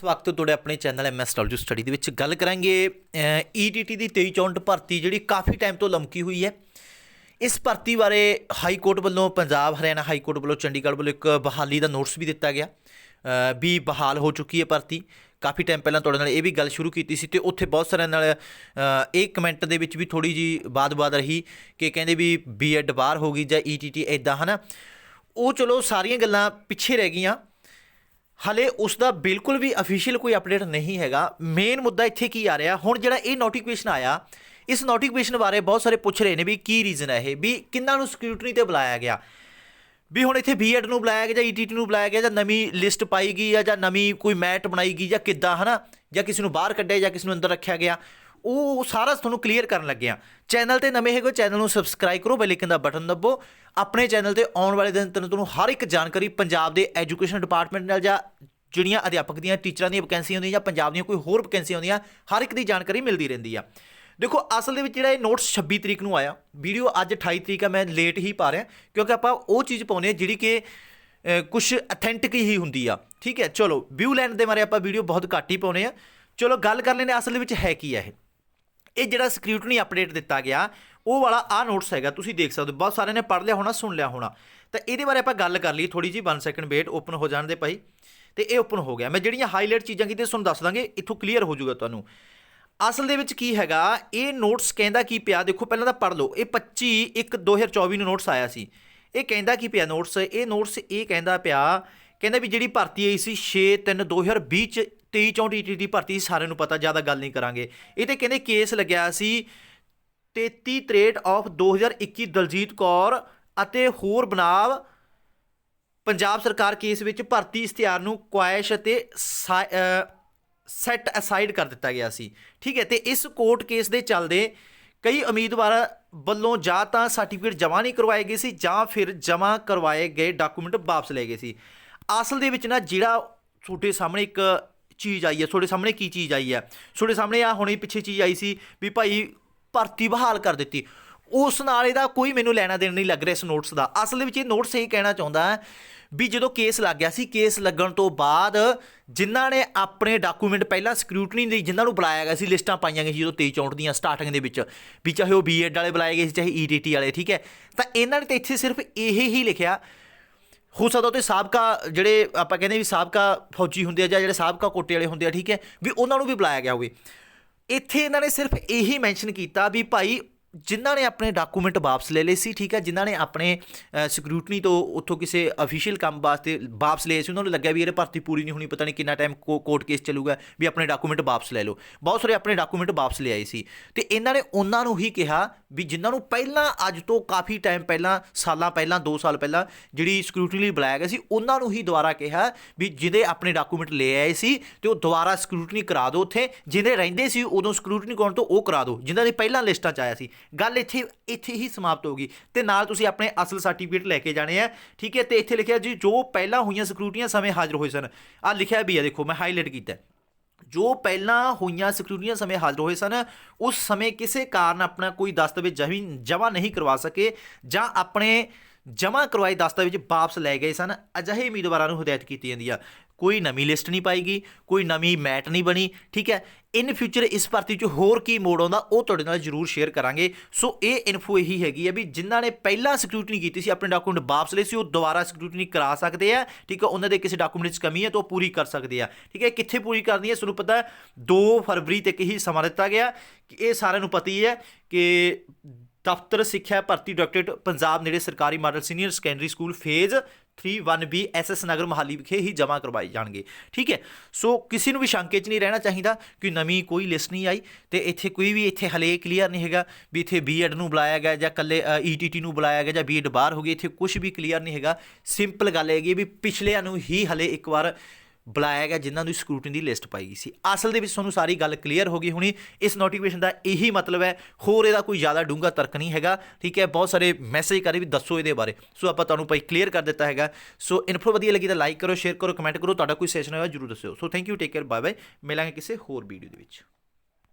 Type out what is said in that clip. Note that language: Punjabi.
ਇਸ ਵਕਤ ਤੁਹਾਡੇ ਆਪਣੇ ਚੈਨਲ ਐਮਐਸਡਬਲਯੂ ਸਟੱਡੀ ਦੇ ਵਿੱਚ ਗੱਲ ਕਰਾਂਗੇ ਈਟੀਟੀ ਦੀ 23 ਚੌਂਟ ਭਰਤੀ ਜਿਹੜੀ ਕਾਫੀ ਟਾਈਮ ਤੋਂ ਲਮਕੀ ਹੋਈ ਹੈ। ਇਸ ਭਰਤੀ ਬਾਰੇ ਹਾਈ ਕੋਰਟ ਵੱਲੋਂ ਪੰਜਾਬ, ਹਰਿਆਣਾ ਹਾਈ ਕੋਰਟ ਵੱਲੋਂ ਚੰਡੀਗੜ੍ਹ ਵੱਲੋਂ ਇੱਕ ਬਹਾਲੀ ਦਾ ਨੋਟਿਸ ਵੀ ਦਿੱਤਾ ਗਿਆ। ਵੀ ਬਹਾਲ ਹੋ ਚੁੱਕੀ ਹੈ ਭਰਤੀ। ਕਾਫੀ ਟਾਈਮ ਪਹਿਲਾਂ ਤੁਹਾਡੇ ਨਾਲ ਇਹ ਵੀ ਗੱਲ ਸ਼ੁਰੂ ਕੀਤੀ ਸੀ ਤੇ ਉੱਥੇ ਬਹੁਤ ਸਾਰਿਆਂ ਨਾਲ ਇਹ ਕਮੈਂਟ ਦੇ ਵਿੱਚ ਵੀ ਥੋੜੀ ਜੀ ਬਾਦ-ਬਾਦ ਰਹੀ ਕਿ ਕਹਿੰਦੇ ਵੀ ਬੀਐਡ ਬਾਹਰ ਹੋ ਗਈ ਜਾਂ ਈਟੀਟੀ ਇਦਾਂ ਹਨਾ? ਉਹ ਚਲੋ ਸਾਰੀਆਂ ਗੱਲਾਂ ਪਿੱਛੇ ਰਹਿ ਗਈਆਂ। ਹਲੇ ਉਸ ਦਾ ਬਿਲਕੁਲ ਵੀ ਅਫੀਸ਼ੀਅਲ ਕੋਈ ਅਪਡੇਟ ਨਹੀਂ ਹੈਗਾ। ਮੇਨ ਮੁੱਦਾ ਇੱਥੇ ਕੀ ਆ ਰਿਹਾ? ਹੁਣ ਜਿਹੜਾ ਇਹ ਨੋਟੀਫਿਕੇਸ਼ਨ ਆਇਆ, ਇਸ ਨੋਟੀਫਿਕੇਸ਼ਨ ਬਾਰੇ ਬਹੁਤ ਸਾਰੇ ਪੁੱਛ ਰਹੇ ਨੇ ਵੀ ਕੀ ਰੀਜ਼ਨ ਹੈ ਇਹ, ਵੀ ਕਿੰਨਾਂ ਨੂੰ ਸਕ੍ਰੂਟਨੀ ਤੇ ਬੁਲਾਇਆ ਗਿਆ? ਵੀ ਹੁਣ ਇੱਥੇ ਬੀਐਡ ਨੂੰ ਬੁਲਾਇਆ ਗਿਆ ਜਾਂ ਈਟੀਟੀ ਨੂੰ ਬੁਲਾਇਆ ਗਿਆ ਜਾਂ ਨਵੀਂ ਲਿਸਟ ਪਾਈ ਗਈ ਜਾਂ ਨਵੀਂ ਕੋਈ ਮੈਟ ਬਣਾਈ ਗਈ ਜਾਂ ਕਿੱਦਾਂ, ਹਨਾ? ਜਾਂ ਕਿਸੇ ਨੂੰ ਬਾਹਰ ਕੱਢਿਆ ਜਾਂ ਕਿਸੇ ਨੂੰ ਅੰਦਰ ਰੱਖਿਆ ਗਿਆ। ਉਹ ਸਾਰਾ ਤੁਹਾਨੂੰ ਕਲੀਅਰ ਕਰਨ ਲੱਗੇ ਆ। ਚੈਨਲ ਤੇ ਨਵੇਂ ਹੈਗੇ ਚੈਨਲ ਨੂੰ ਸਬਸਕ੍ਰਾਈਬ ਕਰੋ ਬੈਲ ਆਈਕਨ ਦਾ ਬਟਨ ਦੱਬੋ। ਆਪਣੇ ਚੈਨਲ ਤੇ ਆਉਣ ਵਾਲੇ ਦਿਨ ਤੱਕ ਤੁਹਾਨੂੰ ਹਰ ਇੱਕ ਜਾਣਕਾਰੀ ਪੰਜਾਬ ਦੇ ਐਜੂਕੇਸ਼ਨ ਡਿਪਾਰਟਮੈਂਟ ਨਾਲ ਜਾਂ ਜਿਹੜੀਆਂ ਅਧਿਆਪਕ ਦੀਆਂ ਟੀਚਰਾਂ ਦੀਆਂ ਵੈਕੈਂਸੀ ਹੁੰਦੀਆਂ ਜਾਂ ਪੰਜਾਬ ਦੀਆਂ ਕੋਈ ਹੋਰ ਵੈਕੈਂਸੀ ਹੁੰਦੀਆਂ, ਹਰ ਇੱਕ ਦੀ ਜਾਣਕਾਰੀ ਮਿਲਦੀ ਰਹਿੰਦੀ ਆ। ਦੇਖੋ, ਅਸਲ ਦੇ ਵਿੱਚ ਜਿਹੜਾ ਇਹ ਨੋਟਸ 26 ਤਰੀਕ ਨੂੰ ਆਇਆ ਵੀਡੀਓ ਅੱਜ 28 ਤਰੀਕ ਆ, ਮੈਂ ਲੇਟ ਹੀ ਪਾ ਰਿਹਾ, ਕਿਉਂਕਿ ਆਪਾਂ ਉਹ ਚੀਜ਼ ਪਾਉਨੇ ਆ ਜਿਹੜੀ ਕਿ ਕੁਝ ਅਥੈਂਟਿਕ ਹੀ ਹੁੰਦੀ ਆ, ਠੀਕ ਹੈ? ਚਲੋ ਵਿਊ ਲੈਣ ਦੇ ਮਾਰੇ ਆਪਾਂ ਵੀਡੀਓ ਬਹੁਤ ਘੱਟ ਹੀ ਪਾਉਨੇ ਆ ਚਲੋ, ਗੱਲ ਕਰ ਲੈਨੇ ਅਸਲ ਦੇ ਵਿੱਚ ਹੈ ਕੀ ਆ ਇਹ? ਇਹ ਜਿਹੜਾ ਸਕ੍ਰੂਟਨੀ ਅਪਡੇਟ ਦਿੱਤਾ ਗਿਆ, ਉਹ ਵਾਲਾ ਆ ਨੋਟਸ ਹੈਗਾ, ਤੁਸੀਂ ਦੇਖ ਸਕਦੇ ਹੋ, ਬਹੁਤ ਸਾਰਿਆਂ ਨੇ ਪੜ੍ਹ ਲਿਆ ਹੋਣਾ, ਸੁਣ ਲਿਆ ਹੋਣਾ। ਤਾਂ ਇਹਦੇ ਬਾਰੇ ਆਪਾਂ ਗੱਲ ਕਰ ਲਈ ਥੋੜੀ ਜੀ 1 ਸੈਕਿੰਡ ਵੇਟ ਓਪਨ ਹੋ ਜਾਣ ਦੇ ਭਾਈ। ਤੇ ਇਹ ਓਪਨ ਹੋ ਗਿਆ। ਮੈਂ ਜਿਹੜੀਆਂ ਹਾਈਲਾਈਟ ਚੀਜ਼ਾਂ ਕੀਤੀਆਂ, ਤੁਹਾਨੂੰ ਦੱਸ ਦਾਂਗੇ, ਇੱਥੋਂ ਕਲੀਅਰ ਹੋ ਜਾਊਗਾ ਤੁਹਾਨੂੰ। ਅਸਲ ਦੇ ਵਿੱਚ ਕੀ ਹੈਗਾ ਇਹ ਨੋਟਸ ਕਹਿੰਦਾ ਕੀ ਪਿਆ ਦੇਖੋ ਪਹਿਲਾਂ ਤਾਂ ਪੜ੍ਹ ਲਓ ਇਹ 25 1 2024 ਨੂੰ ਨੋਟਸ ਆਇਆ ਸੀ। ਇਹ ਕਹਿੰਦਾ ਕੀ ਪਿਆ ਨੋਟਸ ਇਹ ਨੋਟਸ ਇਹ ਕਹਿੰਦਾ ਪਿਆ ਕਹਿੰਦਾ ਵੀ ਜਿਹੜੀ ਭਰਤੀ ਆਈ ਸੀ 6 3 2020 ਚ 23 ਚੌਂਟ ਈਟੀ ਦੀ ਭਰਤੀ ਸੀ, ਸਾਰਿਆਂ ਨੂੰ ਪਤਾ ਜ਼ਿਆਦਾ ਗੱਲ ਨਹੀਂ ਕਰਾਂਗੇ। ਇਹ ਤੇ ਕਹਿੰਦੇ ਕੇਸ ਲੱਗਿਆ ਸੀ 33 63 ਆਫ 2021 ਦਲਜੀਤ ਕੌਰ ਅਤੇ ਹੋਰ ਬਨਾਵ ਪੰਜਾਬ ਸਰਕਾਰ ਕੇਸ ਵਿੱਚ ਭਰਤੀ ਇਸ਼ਤਿਹਾਰ ਨੂੰ ਕੁਆਇਸ਼ ਅਤੇ ਸੈੱਟ ਅਸਾਈਡ ਕਰ ਦਿੱਤਾ ਗਿਆ ਸੀ। ਠੀਕ ਹੈ, ਤੇ ਇਸ ਕੋਰਟ ਕੇਸ ਦੇ ਚੱਲਦੇ ਕਈ ਉਮੀਦਵਾਰਾਂ ਵੱਲੋਂ ਜਾਂ ਤਾਂ ਸਰਟੀਫਿਕੇਟ ਜਮ੍ਹਾਂ ਨਹੀਂ ਕਰਵਾਏ ਗਏ ਸੀ ਜਾਂ ਫਿਰ ਜਮ੍ਹਾਂ ਕਰਵਾਏ ਗਏ ਡਾਕੂਮੈਂਟ ਵਾਪਸ ਲਏ ਗਏ ਸੀ। ਅਸਲ ਦੇ ਵਿੱਚ ਨਾ ਜਿਹੜਾ ਤੁਹਾਡੇ ਸਾਹਮਣੇ ਇੱਕ ਚੀਜ਼ ਆਈ ਹੈ, ਤੁਹਾਡੇ ਸਾਹਮਣੇ ਕੀ ਚੀਜ਼ ਆਈ ਹੈ? ਤੁਹਾਡੇ ਸਾਹਮਣੇ ਆ ਹੁਣੇ ਪਿੱਛੇ ਚੀਜ਼ ਆਈ ਸੀ ਵੀ ਭਾਈ ਭਰਤੀ ਬਹਾਲ ਕਰ ਦਿੱਤੀ। ਉਸ ਨਾਲ ਇਹਦਾ ਕੋਈ ਮੈਨੂੰ ਲੈਣਾ ਦੇਣ ਨਹੀਂ ਲੱਗ ਰਿਹਾ ਇਸ ਨੋਟਸ ਦਾ। ਅਸਲ ਦੇ ਵਿੱਚ ਇਹ ਨੋਟਸ ਇਹ ਕਹਿਣਾ ਚਾਹੁੰਦਾ ਹੈ ਵੀ ਜਦੋਂ ਕੇਸ ਲੱਗ ਗਿਆ ਸੀ ਕੇਸ ਲੱਗਣ ਤੋਂ ਬਾਅਦ ਜਿਨ੍ਹਾਂ ਨੇ ਆਪਣੇ ਡਾਕੂਮੈਂਟ ਪਹਿਲਾਂ ਸਕ੍ਰੂਟਨੀ ਦੇ ਜਿਨ੍ਹਾਂ ਨੂੰ ਬੁਲਾਇਆ ਗਿਆ ਸੀ, ਲਿਸਟਾਂ ਪਾਈਆਂ ਗਈਆਂ ਸੀ ਜਦੋਂ 23 ਚੌਂਟ ਦੀਆਂ ਸਟਾਰਟਿੰਗ ਦੇ ਵਿੱਚ, ਵੀ ਚਾਹੇ ਉਹ ਬੀਐਡ ਵਾਲੇ ਬੁਲਾਏ ਗਏ ਸੀ, ਚਾਹੇ ਈਟੀਟੀ ਵਾਲੇ, ਠੀਕ ਹੈ? ਤਾਂ ਇਹਨਾਂ ਨੇ ਤਾਂ ਇੱਥੇ ਸਿਰਫ ਇਹ ਹੀ ਲਿਖਿਆ, ਹੋ ਸਕਦਾ ਉਹ ਤੇ ਸਾਬਕਾ ਜਿਹੜੇ ਆਪਾਂ ਕਹਿੰਦੇ ਵੀ ਸਾਬਕਾ ਫੌਜੀ ਹੁੰਦੇ ਆ ਜਾਂ ਜਿਹੜੇ ਸਾਬਕਾ ਕੋਟੇ ਵਾਲੇ ਹੁੰਦੇ ਆ, ਠੀਕ ਹੈ? ਵੀ ਉਹਨਾਂ ਨੂੰ ਵੀ ਬੁਲਾਇਆ ਗਿਆ ਹੋਵੇ। ਇੱਥੇ ਇਹਨਾਂ ਨੇ ਸਿਰਫ ਇਹੀ ਮੈਂਸ਼ਨ ਕੀਤਾ ਵੀ ਭਾਈ ਜਿਨ੍ਹਾਂ ਨੇ ਆਪਣੇ ਡਾਕੂਮੈਂਟ ਵਾਪਸ ਲੈ ਲਏ ਸੀ, ਠੀਕ ਹੈ, ਜਿਨ੍ਹਾਂ ਨੇ ਆਪਣੇ ਸਕ੍ਰੂਟਨੀ ਤੋਂ ਉੱਥੋਂ ਕਿਸੇ ਅਫੀਸ਼ੀਅਲ ਕੰਮ ਵਾਸਤੇ ਵਾਪਸ ਲਏ ਸੀ, ਉਹਨਾਂ ਨੂੰ ਲੱਗਿਆ ਵੀ ਇਹਦੇ ਭਰਤੀ ਪੂਰੀ ਨਹੀਂ ਹੋਣੀ, ਪਤਾ ਨਹੀਂ ਕਿੰਨਾ ਟਾਈਮ ਕੋਰਟ ਕੇਸ ਚੱਲੂਗਾ, ਵੀ ਆਪਣੇ ਡਾਕੂਮੈਂਟ ਵਾਪਸ ਲੈ ਲਓ। ਬਹੁਤ ਸਾਰੇ ਆਪਣੇ ਡਾਕੂਮੈਂਟ ਵਾਪਸ ਲੈ ਆਏ ਸੀ। ਤੇ ਇਹਨਾਂ ਨੇ ਉਹਨਾਂ ਨੂੰ ਹੀ ਕਿਹਾ ਵੀ ਜਿਨ੍ਹਾਂ ਨੂੰ ਪਹਿਲਾਂ ਅੱਜ ਤੋਂ ਕਾਫੀ ਟਾਈਮ ਪਹਿਲਾਂ, ਸਾਲਾਂ ਪਹਿਲਾਂ 2 ਸਾਲ ਪਹਿਲਾਂ ਜਿਹੜੀ ਸਕ੍ਰੂਟਨੀ ਲਈ ਬੁਲਾਇਆ ਗਿਆ ਸੀ, ਉਹਨਾਂ ਨੂੰ ਹੀ ਦੁਬਾਰਾ ਕਿਹਾ ਵੀ ਜਿਹਦੇ ਆਪਣੇ ਡਾਕੂਮੈਂਟ ਲੈ ਆਏ ਸੀ ਤੇ ਉਹ ਦੁਬਾਰਾ ਸਕ੍ਰੂਟਨੀ ਕਰਾ ਦਿਓ ਉੱਥੇ, ਜਿਹਦੇ ਰਹਿੰਦੇ ਸੀ, ਉਦੋਂ ਸਕ੍ਰੂਟਨੀ ਕਰਾਉਣ ਤੋਂ ਉਹ ਕਰਾ ਦਿਓ, ਜਿਨ੍ਹਾਂ ਦੀ ਪਹਿਲਾਂ ਲਿਸਟਾਂ 'ਚ ਆਇਆ ਸੀ। ਗੱਲ ਇੱਥੇ ਇੱਥੇ ਹੀ ਸਮਾਪਤ ਹੋ ਗਈ ਤੇ ਨਾਲ ਤੁਸੀਂ ਆਪਣੇ ਅਸਲ ਸਰਟੀਫਿਕੇਟ ਲੈ ਕੇ ਜਾਣੇ ਆ, ਠੀਕ ਹੈ? ਤੇ ਇੱਥੇ ਲਿਖਿਆ ਜੀ, ਜੋ ਪਹਿਲਾਂ ਹੋਈਆਂ ਸਕ੍ਰੂਟੀਆਂ ਸਮੇਂ ਹਾਜ਼ਰ ਹੋਏ ਸਨ। ਆ ਲਿਖਿਆ ਵੀ ਆ, ਦੇਖੋ, ਮੈਂ ਹਾਈਲਾਈਟ ਕੀਤਾ। ਜੋ ਪਹਿਲਾਂ ਹੋਈਆਂ ਸਕ੍ਰੂਟੀਆਂ ਸਮੇਂ ਹਾਜ਼ਰ ਹੋਏ ਸਨ, ਉਸ ਸਮੇਂ ਕਿਸੇ ਕਾਰਨ ਆਪਣਾ ਕੋਈ ਦਸਤਾਵੇਜ਼ ਜਮ੍ਹਾਂ ਨਹੀਂ ਕਰਵਾ ਸਕੇ ਜਾਂ ਆਪਣੇ ਜਮ੍ਹਾਂ ਕਰਵਾਏ ਦਸਤਾਵੇਜ਼ ਵਾਪਸ ਲੈ ਗਏ ਸਨ, ਅਜਿਹੇ ਉਮੀਦਵਾਰਾਂ ਨੂੰ ਹਦਾਇਤ ਕੀਤੀ ਜਾਂਦੀ ਆ। ਕੋਈ ਨਵੀਂ ਲਿਸਟ ਨਹੀਂ ਪਾਈਗੀ, ਕੋਈ ਨਵੀਂ ਮੈਟ ਨਹੀਂ ਬਣੀ, ਠੀਕ ਹੈ? ਇਨ ਫਿਊਚਰ ਇਸ ਭਰਤੀ 'ਚ ਹੋਰ ਕੀ ਮੋੜ ਆਉਂਦਾ, ਉਹ ਤੁਹਾਡੇ ਨਾਲ ਜਰੂਰ ਸ਼ੇਅਰ ਕਰਾਂਗੇ। ਸੋ ਇਹ ਇਨਫੋ ਇਹੀ ਹੈਗੀ ਹੈ ਵੀ ਜਿਨ੍ਹਾਂ ਨੇ ਪਹਿਲਾਂ ਸਕ੍ਰੂਟਨੀ ਕੀਤੀ ਸੀ, ਆਪਣੇ ਡਾਕੂਮੈਂਟ ਵਾਪਸ ਲਏ ਸੀ, ਉਹ ਦੁਬਾਰਾ ਸਕ੍ਰੂਟਨੀ ਕਰਾ ਸਕਦੇ ਆ, ਠੀਕ ਹੈ? ਉਹਨਾਂ ਦੇ ਕਿਸੇ ਡਾਕੂਮੈਂਟ 'ਚ ਕਮੀ ਹੈ ਤਾਂ ਉਹ ਪੂਰੀ ਕਰ ਸਕਦੇ ਆ, ਠੀਕ ਹੈ? ਕਿੱਥੇ ਪੂਰੀ ਕਰਨੀ ਹੈ? ਤੁਹਾਨੂੰ ਪਤਾ 2 ਫਰਵਰੀ ਤੱਕ ਹੀ ਸਮਾਂ ਦਿੱਤਾ ਗਿਆ। ਕਿ ਇਹ ਸਾਰਿਆਂ ਨੂੰ ਪਤਾ ਹੀ ਹੈ ਕਿ ਦਫ਼ਤਰ ਸਿੱਖਿਆ ਭਰਤੀ ਡਾਇਰੈਕਟੋਰੇਟ ਪੰਜਾਬ ਨੇੜੇ ਸਰਕਾਰੀ model senior secondary school phase 31B SS Nagar Mohali ਵਿਖੇ ਹੀ ਜਮ੍ਹਾਂ ਕਰਵਾਏ ਜਾਣਗੇ। ਠੀਕ ਹੈ? ਸੋ ਕਿਸੇ ਨੂੰ ਵੀ ਸ਼ੰਕੇ 'ਚ ਨਹੀਂ ਰਹਿਣਾ ਚਾਹੀਦਾ ਕਿ ਨਵੀਂ ਕੋਈ ਲਿਸਟ ਨਹੀਂ ਆਈ ਤੇ ਇੱਥੇ ਕੋਈ ਵੀ ਇੱਥੇ ਹਲੇ ਕਲੀਅਰ ਨਹੀਂ ਹੈਗਾ ਵੀ ਇੱਥੇ ਬੀਐਡ ਨੂੰ ਬੁਲਾਇਆ ਗਿਆ ਜਾਂ ਕੱਲੇ ਈਟੀਟੀ ਨੂੰ ਬੁਲਾਇਆ ਗਿਆ ਜਾਂ ਬੀਐਡ ਬਾਹਰ ਹੋ ਗਈ, ਇੱਥੇ ਕੁਝ ਵੀ ਕਲੀਅਰ ਨਹੀਂ ਹੈਗਾ। ਸਿੰਪਲ ਗੱਲ ਹੈਗੀ ਵੀ ਪਿਛਲਿਆਂ ਨੂੰ ਹੀ ਹਲੇ ਇੱਕ ਵਾਰ ਬੁਲਾਇਆ ਗਿਆ, ਜਿਨ੍ਹਾਂ ਨੂੰ ਸਕ੍ਰੂਟਨੀ ਦੀ ਲਿਸਟ ਪਾਈ ਗਈ ਸੀ। ਅਸਲ ਦੇ ਵਿੱਚ ਤੁਹਾਨੂੰ ਸਾਰੀ ਗੱਲ ਕਲੀਅਰ ਹੋ ਗਈ ਹੋਣੀ। ਇਸ ਨੋਟੀਫਿਕੇਸ਼ਨ ਦਾ ਇਹੀ ਮਤਲਬ ਹੈ, ਹੋਰ ਇਹਦਾ ਕੋਈ ਜ਼ਿਆਦਾ ਡੂੰਘਾ ਤਰਕ ਨਹੀਂ ਹੈਗਾ, ਠੀਕ ਹੈ? ਬਹੁਤ ਸਾਰੇ ਮੈਸੇਜ ਕਰੇ ਵੀ ਦੱਸੋ ਇਹਦੇ ਬਾਰੇ। ਸੋ ਆਪਾਂ ਤੁਹਾਨੂੰ ਭਾਈ ਕਲੀਅਰ ਕਰ ਦਿੱਤਾ ਹੈਗਾ। ਸੋ ਇਨਫੋ ਵਧੀਆ ਲੱਗੀ ਤਾਂ ਲਾਈਕ ਕਰੋ ਸ਼ੇਅਰ ਕਰੋ ਕਮੈਂਟ ਕਰੋ, ਤੁਹਾਡਾ ਕੋਈ ਸੈਸ਼ਨ ਹੋਇਆ ਜਰੂਰ ਦੱਸਿਓ। So thank you take care bye bye ਮਿਲਾਂਗੇ ਕਿਸੇ ਹੋਰ ਵੀਡੀਓ ਦੇ ਵਿੱਚ।